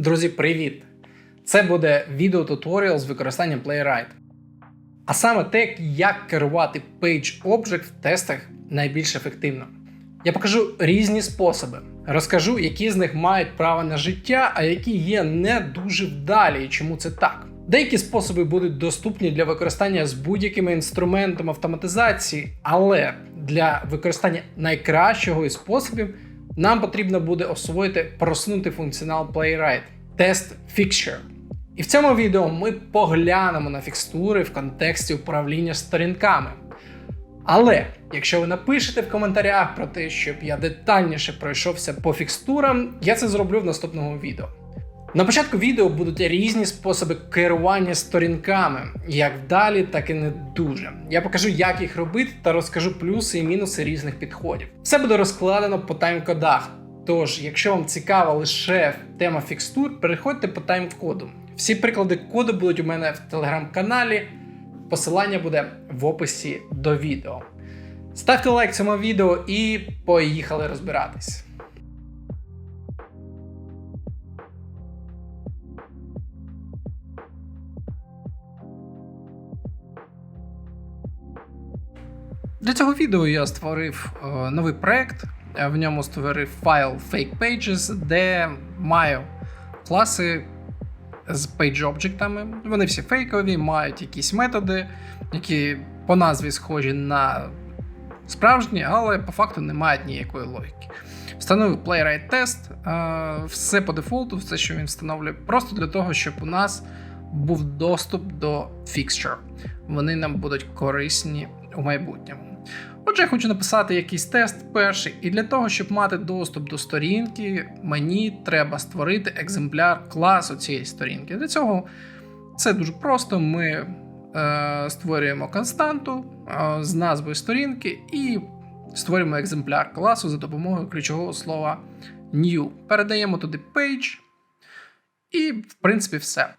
Друзі, привіт! Це буде відеотуторіал з використанням Playwright. А саме те, як керувати Page Object в тестах найбільш ефективно. Я покажу різні способи, розкажу, які з них мають право на життя, а які є не дуже вдалі і чому це так. Деякі способи будуть доступні для використання з будь-якими інструментами автоматизації, але для використання найкращого із способів нам потрібно буде освоїти проснути функціонал Playwright тест Fixture. І в цьому відео ми поглянемо на фікстури в контексті управління сторінками. Але якщо ви напишете в коментарях про те, щоб я детальніше пройшовся по фікстурам, я це зроблю в наступному відео. На початку відео будуть різні способи керування сторінками, як вдалі, так і не дуже. Я покажу, як їх робити, та розкажу плюси і мінуси різних підходів. Все буде розкладено по тайм-кодах. Тож, якщо вам цікава лише тема фікстур, переходьте по тайм-коду. Всі приклади коду будуть у мене в телеграм-каналі. Посилання буде в описі до відео. Ставте лайк цьому відео і поїхали розбиратись. Для цього відео я створив е, новий проект. Е, В ньому створив файл Fake Pages, де маю класи з page об'єктами. Вони всі фейкові, мають якісь методи, які по назві схожі на справжні, але по факту не мають ніякої логіки. Встановив Playwright тест, все по дефолту, все, що він встановлює, просто для того, щоб у нас був доступ до fixture. Вони нам будуть корисні у майбутньому. Отже, я хочу написати якийсь тест перший, і для того, щоб мати доступ до сторінки, мені треба створити екземпляр класу цієї сторінки. Для цього це дуже просто. Ми е, створюємо константу е, з назвою сторінки і створюємо екземпляр класу за допомогою ключового слова new. Передаємо туди page, і, в принципі, все.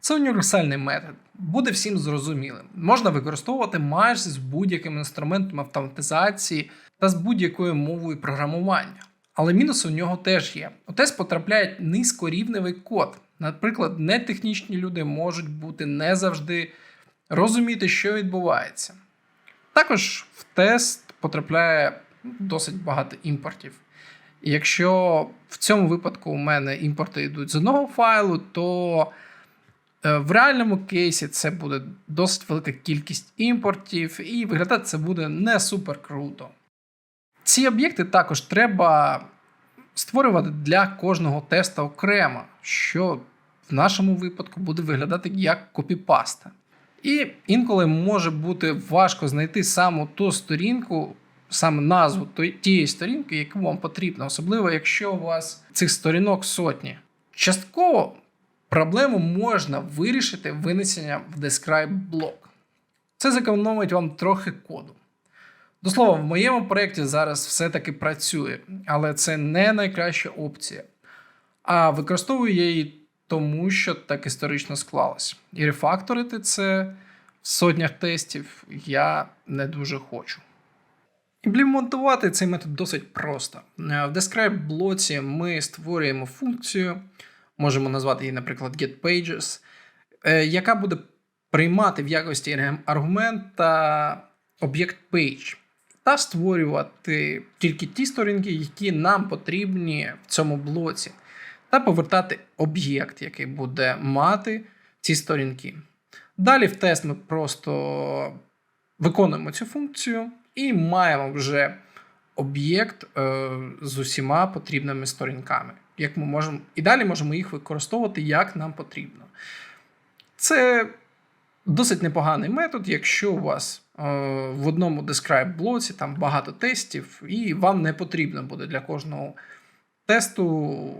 Це універсальний метод, буде всім зрозумілим. Можна використовувати майже з будь-яким інструментом автоматизації та з будь-якою мовою програмування. Але мінуси у нього теж є. У тест потрапляє низькорівневий код. Наприклад, нетехнічні люди можуть бути не завжди розуміти, що відбувається. Також в тест потрапляє досить багато імпортів. Якщо в цьому випадку у мене імпорти йдуть з одного файлу, то В реальному кейсі це буде досить велика кількість імпортів, і виглядати це буде не супер круто. Ці об'єкти також треба створювати для кожного теста окремо, що в нашому випадку буде виглядати як копіпаста. І інколи може бути важко знайти саме ту сторінку, саме назву тієї сторінки, яку вам потрібно, особливо якщо у вас цих сторінок сотні. Частково Проблему можна вирішити винесенням в Describe блок. Це зекономить вам трохи коду. До слова, в моєму проєкті зараз все-таки працює, але це не найкраща опція. А використовую я її тому, що так історично склалось. І рефакторити це в сотнях тестів я не дуже хочу. Імплементувати цей метод досить просто. В Describe блоці ми створюємо функцію можемо назвати її, наприклад, getPages, е, яка буде приймати в якості аргумента об'єкт page та створювати тільки ті сторінки, які нам потрібні в цьому блоці, та повертати об'єкт, який буде мати ці сторінки. Далі в тест ми просто виконуємо цю функцію і маємо вже об'єкт е, з усіма потрібними сторінками як ми можемо, і далі можемо їх використовувати як нам потрібно. Це досить непоганий метод, якщо у вас е, в одному describe блоці там багато тестів, і вам не потрібно буде для кожного тесту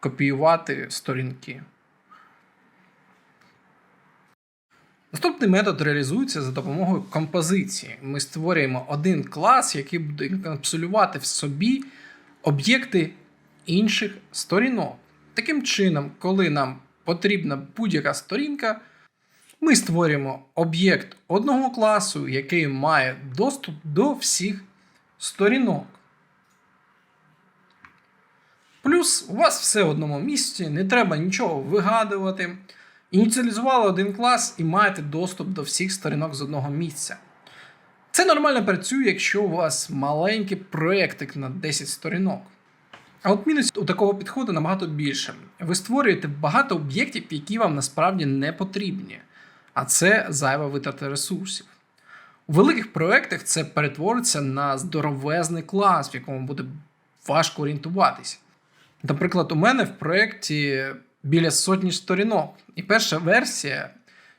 копіювати сторінки. Наступний метод реалізується за допомогою композиції. Ми створюємо один клас, який буде інкапсулювати в собі об'єкти інших сторінок. Таким чином, коли нам потрібна будь-яка сторінка, ми створюємо об'єкт одного класу, який має доступ до всіх сторінок. Плюс у вас все в одному місці, не треба нічого вигадувати. Ініціалізували один клас і маєте доступ до всіх сторінок з одного місця. Це нормально працює, якщо у вас маленький проєктик на 10 сторінок. А от мінус у такого підходу набагато більше. Ви створюєте багато об'єктів, які вам насправді не потрібні, а це зайва витрата ресурсів. У великих проєктах це перетвориться на здоровезний клас, в якому буде важко орієнтуватися. Наприклад, у мене в проєкті біля сотні сторінок, і перша версія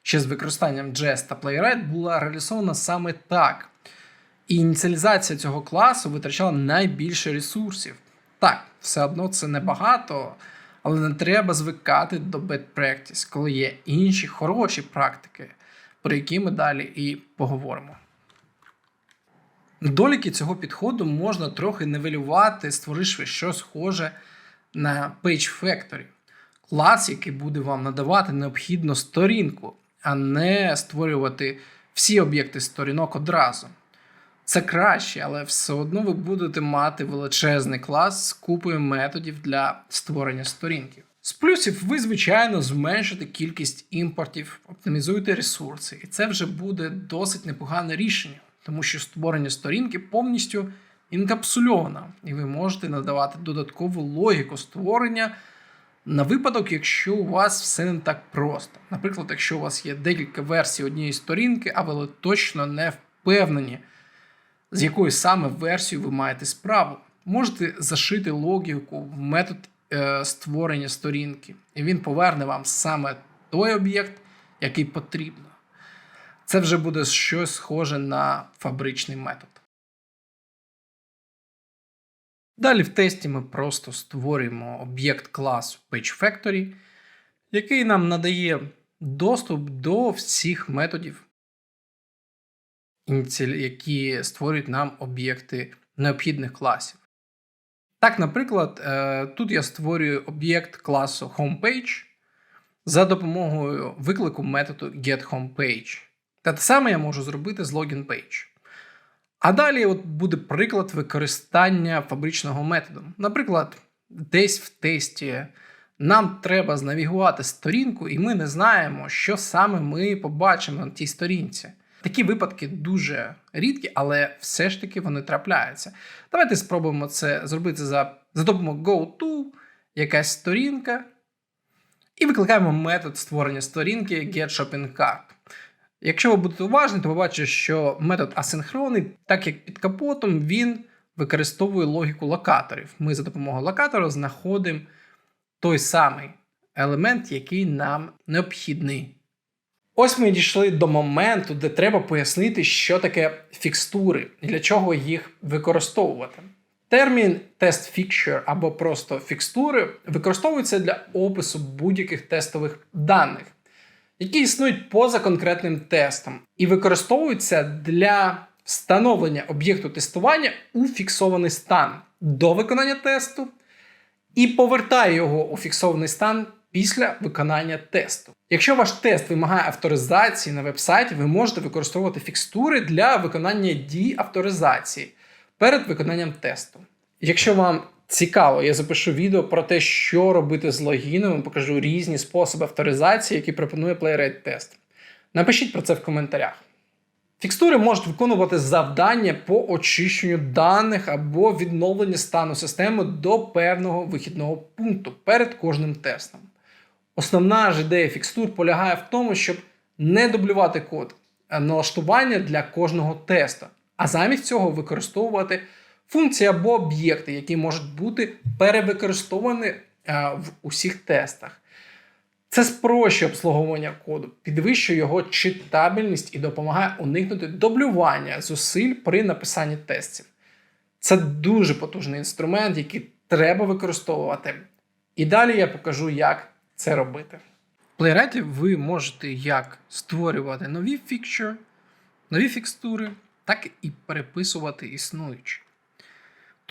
ще з використанням JS та Playwright була реалізована саме так. І ініціалізація цього класу витрачала найбільше ресурсів. Так, все одно це небагато, але не треба звикати до bad practice, коли є інші хороші практики, про які ми далі і поговоримо. Недоліки цього підходу можна трохи нивелювати, створивши щось схоже на Page Factory. Клас, який буде вам надавати необхідну сторінку, а не створювати всі об'єкти сторінок одразу. Це краще, але все одно ви будете мати величезний клас з купою методів для створення сторінки. З плюсів ви, звичайно, зменшите кількість імпортів, оптимізуєте ресурси, і це вже буде досить непогане рішення, тому що створення сторінки повністю інкапсульовано, і ви можете надавати додаткову логіку створення на випадок, якщо у вас все не так просто. Наприклад, якщо у вас є декілька версій однієї сторінки, а ви точно не впевнені, з якою саме версією ви маєте справу, можете зашити логіку в метод е, створення сторінки, і він поверне вам саме той об'єкт, який потрібно. Це вже буде щось схоже на фабричний метод. Далі в тесті ми просто створюємо об'єкт класу PageFactory, який нам надає доступ до всіх методів, які створюють нам об'єкти необхідних класів. Так, наприклад, е, тут я створюю об'єкт класу HomePage за допомогою виклику методу getHomePage. Та те саме я можу зробити з LoginPage. А далі от буде приклад використання фабричного методу. Наприклад, десь в тесті нам треба знавігувати сторінку, і ми не знаємо, що саме ми побачимо на тій сторінці. Такі випадки дуже рідкі, але все ж таки вони трапляються. Давайте спробуємо це зробити за, за допомогою GoTo, якась сторінка. І викликаємо метод створення сторінки GetShoppingCart. Якщо ви будете уважні, то побачите, що метод асинхронний, так як під капотом, він використовує логіку локаторів. Ми за допомогою локатора знаходимо той самий елемент, який нам необхідний. Ось ми дійшли до моменту, де треба пояснити, що таке фікстури і для чого їх використовувати. Термін тест fixture або просто фікстури використовується для опису будь-яких тестових даних які існують поза конкретним тестом, і використовуються для встановлення об'єкту тестування у фіксований стан до виконання тесту, і повертає його у фіксований стан після виконання тесту. Якщо ваш тест вимагає авторизації на вебсайті, ви можете використовувати фікстури для виконання дій авторизації перед виконанням тесту. Якщо вам цікаво. Я запишу відео про те, що робити з логіном, покажу різні способи авторизації, які пропонує Playwright Test. Напишіть про це в коментарях. Фікстури можуть виконувати завдання по очищенню даних або відновленню стану системи до певного вихідного пункту перед кожним тестом. Основна ж ідея фікстур полягає в тому, щоб не дублювати код налаштування для кожного тесту, а замість цього використовувати функції або об'єкти, які можуть бути перевикористовані е, в усіх тестах. Це спрощує обслуговування коду, підвищує його читабельність і допомагає уникнути дублювання зусиль при написанні тестів. Це дуже потужний інструмент, який треба використовувати. І далі я покажу, як це робити. В Playwright ви можете як створювати нові фікчури, нові фікстури, так і переписувати існуючі.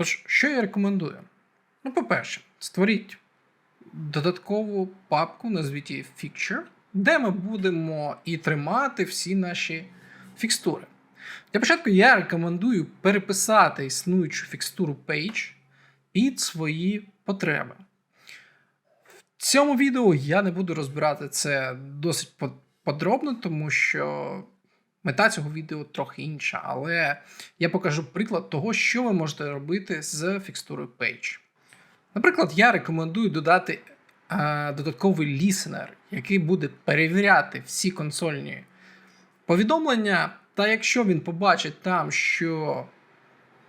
Тож, що я рекомендую? Ну, по-перше, створіть додаткову папку, назвіть її Fixture, де ми будемо і тримати всі наші фікстури. Для початку я рекомендую переписати існуючу фікстуру Page під свої потреби. В цьому відео я не буду розбирати це досить подробно, тому що мета цього відео трохи інша. Але я покажу приклад того, що ви можете робити з фікстурою Page. Наприклад, я рекомендую додати е, додатковий лісенер, який буде перевіряти всі консольні повідомлення. Та якщо він побачить там, що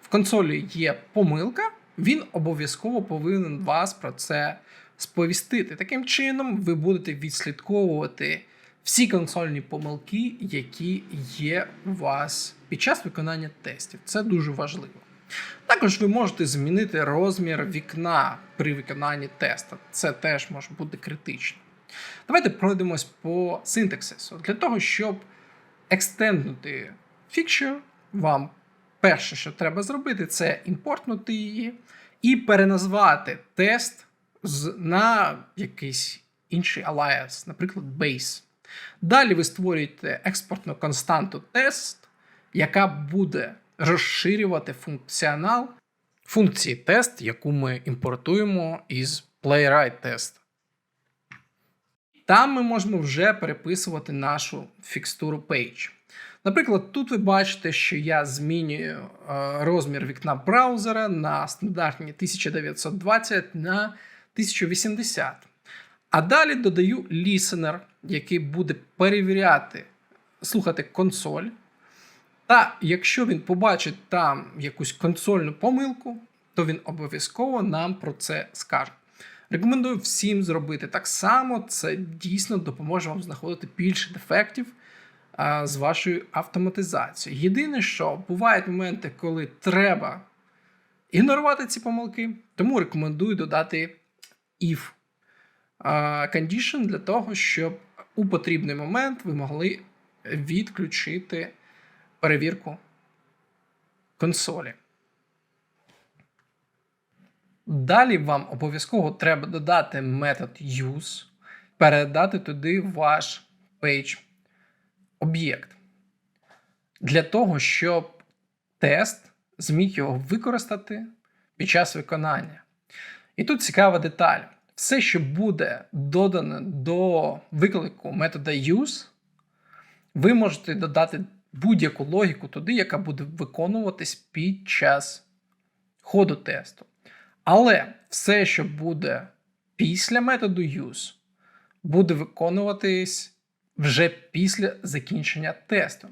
в консолі є помилка, він обов'язково повинен вас про це сповістити. Таким чином, ви будете відслідковувати всі консольні помилки, які є у вас під час виконання тестів. Це дуже важливо. Також ви можете змінити розмір вікна при виконанні теста. Це теж може бути критично. Давайте пройдемось по синтаксису. Для того, щоб екстенднути фікшер, вам перше, що треба зробити, це імпортнути її і переназвати тест на якийсь інший alias, наприклад, base. Далі ви створюєте експортну константу тест, яка буде розширювати функціонал функції тест, яку ми імпортуємо із Playwright. Там ми можемо вже переписувати нашу фікстуру page. Наприклад, тут ви бачите, що я змінюю е, розмір вікна браузера на стандартні 1920 на 1080. А далі додаю listener, який буде перевіряти, слухати консоль. Та якщо він побачить там якусь консольну помилку, то він обов'язково нам про це скаже. Рекомендую всім зробити так само. Це дійсно допоможе вам знаходити більше дефектів а, з вашою автоматизацією. Єдине, що бувають моменти, коли треба ігнорувати ці помилки, тому рекомендую додати if condition для того, щоб у потрібний момент ви могли відключити перевірку консолі. Далі вам обов'язково треба додати метод use, передати туди ваш page об'єкт. Для того, щоб тест зміг його використати під час виконання. І тут цікава деталь. Все, що буде додано до виклику метода use, ви можете додати будь-яку логіку туди, яка буде виконуватись під час ходу тесту. Але все, що буде після методу use, буде виконуватись вже після закінчення тесту.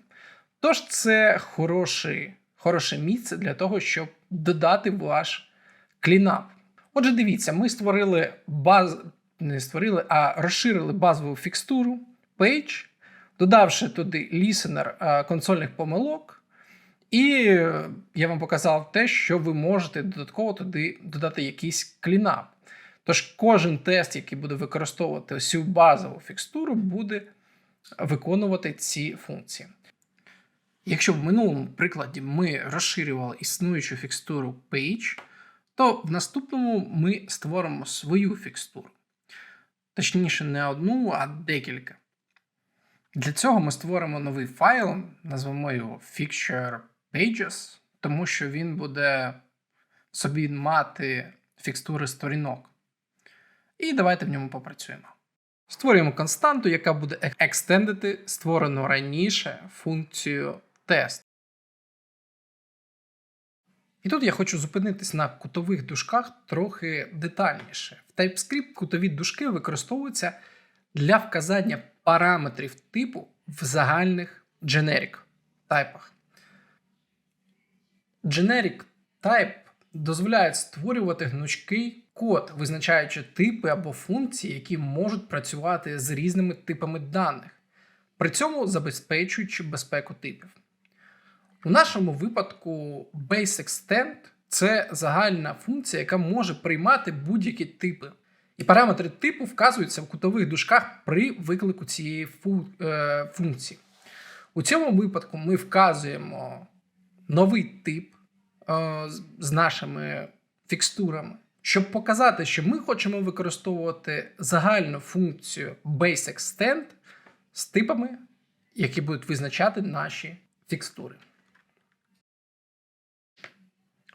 Тож це хороший, хороше місце для того, щоб додати ваш клінап. Отже, дивіться, ми створили баз... не створили, а розширили базову фікстуру page, додавши туди лісенер консольних помилок. І я вам показав те, що ви можете додатково туди додати якийсь клінап. Тож кожен тест, який буде використовувати ось базову фікстуру, буде виконувати ці функції. Якщо в минулому прикладі ми розширювали існуючу фікстуру page, то в наступному ми створимо свою фікстуру. Точніше, не одну, а декілька. Для цього ми створимо новий файл, назвемо його Fixture Pages, тому що він буде собі мати фікстури сторінок. І давайте в ньому попрацюємо. Створюємо константу, яка буде екстендити створену раніше функцію тест. І тут я хочу зупинитись на кутових дужках трохи детальніше. В TypeScript кутові дужки використовуються для вказання параметрів типу в загальних generic тайпах. Generic type дозволяє створювати гнучкий код, визначаючи типи або функції, які можуть працювати з різними типами даних, при цьому забезпечуючи безпеку типів. У нашому випадку BaseExtend це загальна функція, яка може приймати будь-які типи. І параметри типу вказуються в кутових дужках при виклику цієї функції. У цьому випадку ми вказуємо новий тип з нашими фікстурами. Щоб показати, що ми хочемо використовувати загальну функцію BaseExtend з типами, які будуть визначати наші фікстури.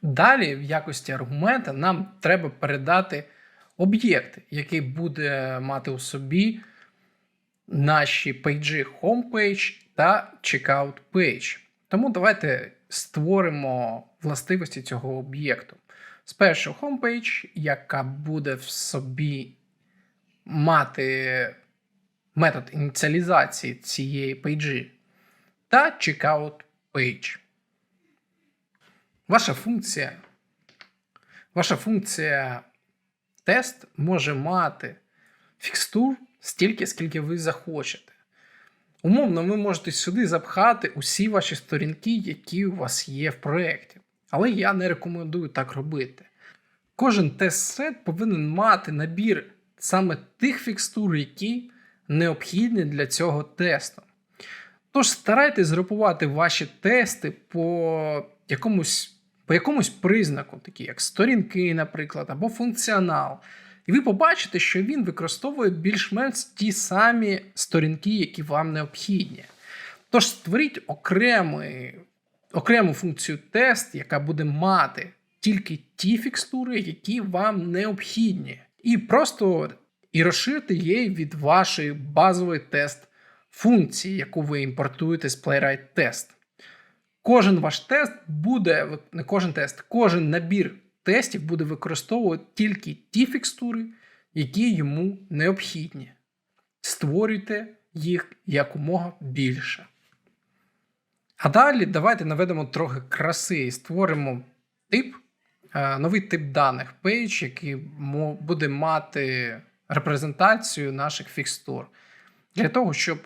Далі, в якості аргумента, нам треба передати об'єкт, який буде мати у собі наші пейджі homepage та checkout page. Тому давайте створимо властивості цього об'єкту. Спершу homepage, яка буде в собі мати метод ініціалізації цієї пейджі, та checkout page. Ваша функція, ваша функція тест може мати фікстур стільки, скільки ви захочете. Умовно, ви можете сюди запхати усі ваші сторінки, які у вас є в проєкті. Але я не рекомендую так робити. Кожен тест-сет повинен мати набір саме тих фікстур, які необхідні для цього тесту. Тож старайтесь згрупувати ваші тести по якомусь по якомусь признаку, такі як сторінки, наприклад, або функціонал. І ви побачите, що він використовує більш-менш ті самі сторінки, які вам необхідні. Тож створіть окремий, окрему функцію тест, яка буде мати тільки ті фікстури, які вам необхідні. І просто і розширити її від вашої базової тест функції, яку ви імпортуєте з Playwright Test. Кожен ваш тест буде, не кожен тест, кожен набір тестів буде використовувати тільки ті фікстури, які йому необхідні. Створюйте їх якомога більше. А далі давайте наведемо трохи краси і створимо тип, е, новий тип даних page, який буде мати репрезентацію наших фікстур. Для того, щоб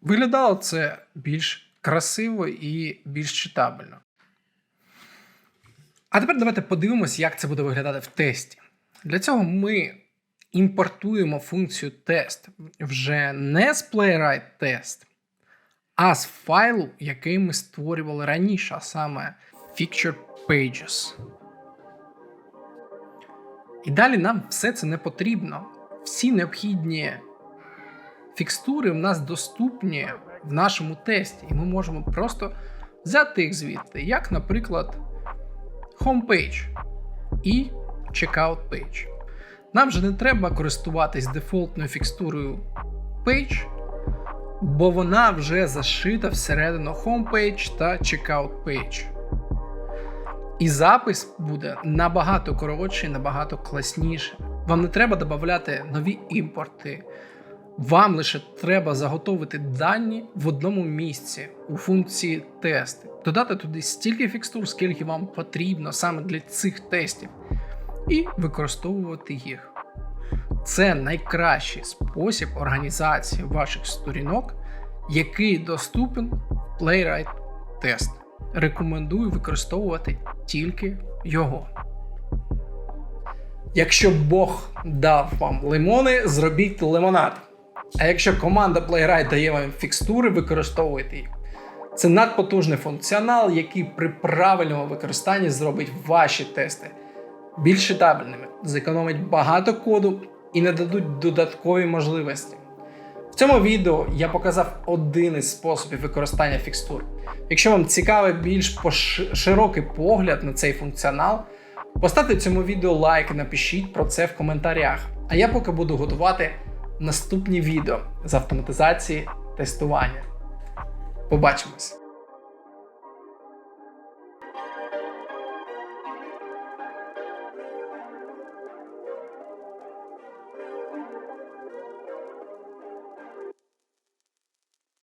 виглядало це більш красиво і більш читабельно. А тепер давайте подивимося, як це буде виглядати в тесті. Для цього ми імпортуємо функцію тест вже не з Playwright Test, а з файлу, який ми створювали раніше, а саме Feature Pages. І далі нам все це не потрібно. Всі необхідні фікстури в нас доступні в нашому тесті, і ми можемо просто взяти їх звідти, як, наприклад, homepage і checkout page. Нам же не треба користуватись дефолтною фікстурою page, бо вона вже зашита всередину homepage та checkout page. І запис буде набагато коротший, набагато класніший. Вам не треба додати нові імпорти. Вам лише треба заготовити дані в одному місці у функції тести, додати туди стільки фікстур, скільки вам потрібно саме для цих тестів, і використовувати їх. Це найкращий спосіб організації ваших сторінок, який доступен в Playwright Test. Рекомендую використовувати тільки його. Якщо Бог дав вам лимони, зробіть лимонад. А якщо команда Playwright дає вам фікстури, використовуйте їх. Це надпотужний функціонал, який при правильному використанні зробить ваші тести більш читабельними, зекономить багато коду і не дадуть додаткові можливості. В цьому відео я показав один із способів використання фікстур. Якщо вам цікавий більш широкий погляд на цей функціонал, поставте цьому відео лайк і напишіть про це в коментарях. А я поки буду готувати наступні відео з автоматизації тестування. Побачимось!